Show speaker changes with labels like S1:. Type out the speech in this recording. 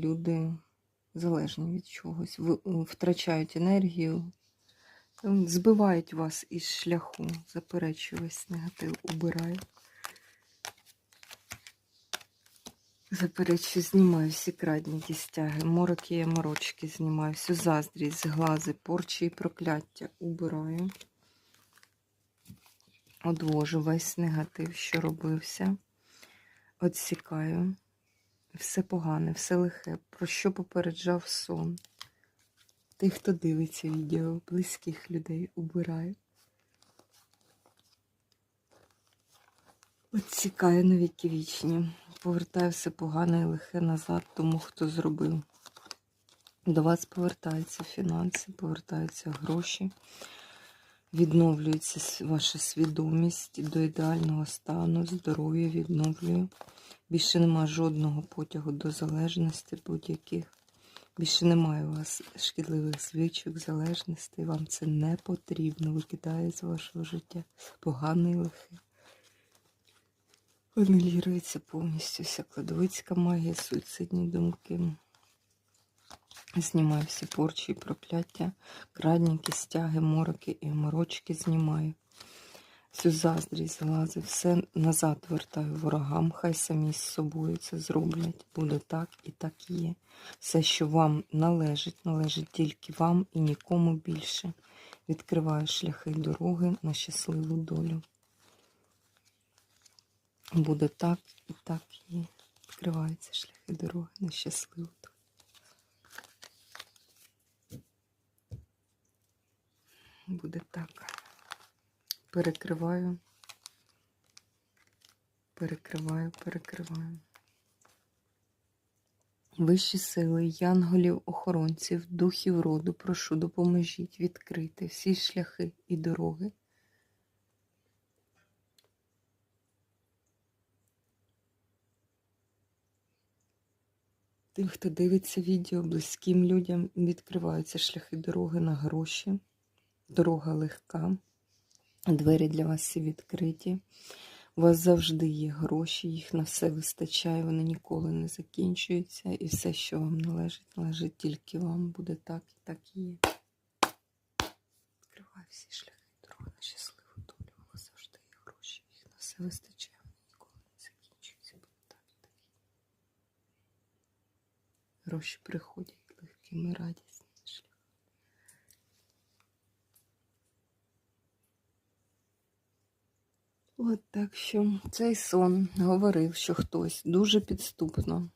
S1: люди залежні від чогось, втрачають енергію, збивають вас із шляху, заперечую весь негатив, убираю. Заперечую, знімаю всі крадні стяги, мороки і морочки знімаю, всю заздрість, глази, порчі і прокляття убираю. Одвожу весь негатив, що робився. Отсікаю. Все погане, все лихе, про що попереджав сон. Тих, хто дивиться відео, близьких людей убираю. Отсікаю на віки вічні. Повертаю все погане і лихе назад тому, хто зробив. До вас повертаються фінанси, повертаються гроші, відновлюється ваша свідомість до ідеального стану, здоров'я відновлюю. Більше нема жодного потягу до залежності будь-яких. Більше немає у вас шкідливих звичок, залежностей. Вам це не потрібно. Викидає з вашого життя погане і лихе. Анулюється повністю вся кладовицька магія, суїцидні думки. Знімаю всі порчі і прокляття, крадніки, стяги, мороки і морочки знімаю. Всю заздрість, глази, все назад вертаю ворогам, хай самі з собою це зроблять. Буде так і так є. Все, що вам належить, належить тільки вам і нікому більше. Відкриваю шляхи дороги на щасливу долю. Буде так і так є. Відкриваються шляхи дороги на щасливу долю. Буде так. Перекриваю, перекриваю, перекриваю. Вищі сили, янголів, охоронців, духів роду, прошу, допоможіть відкрити всі шляхи і дороги. Тим, хто дивиться відео, близьким людям відкриваються шляхи дороги на гроші. Дорога легка. Двері для вас всі відкриті. У вас завжди є гроші, їх на все вистачає, вони ніколи не закінчуються. І все, що вам належить, належить тільки вам. Буде так і так і є. Відкриваю всі шляхи дороги на щасливу долю. У вас завжди є гроші, їх на все вистачає, вони ніколи не закінчуються. Буде так і так. Гроші приходять легкими, радісні От так що цей сон говорив, що хтось дуже підступно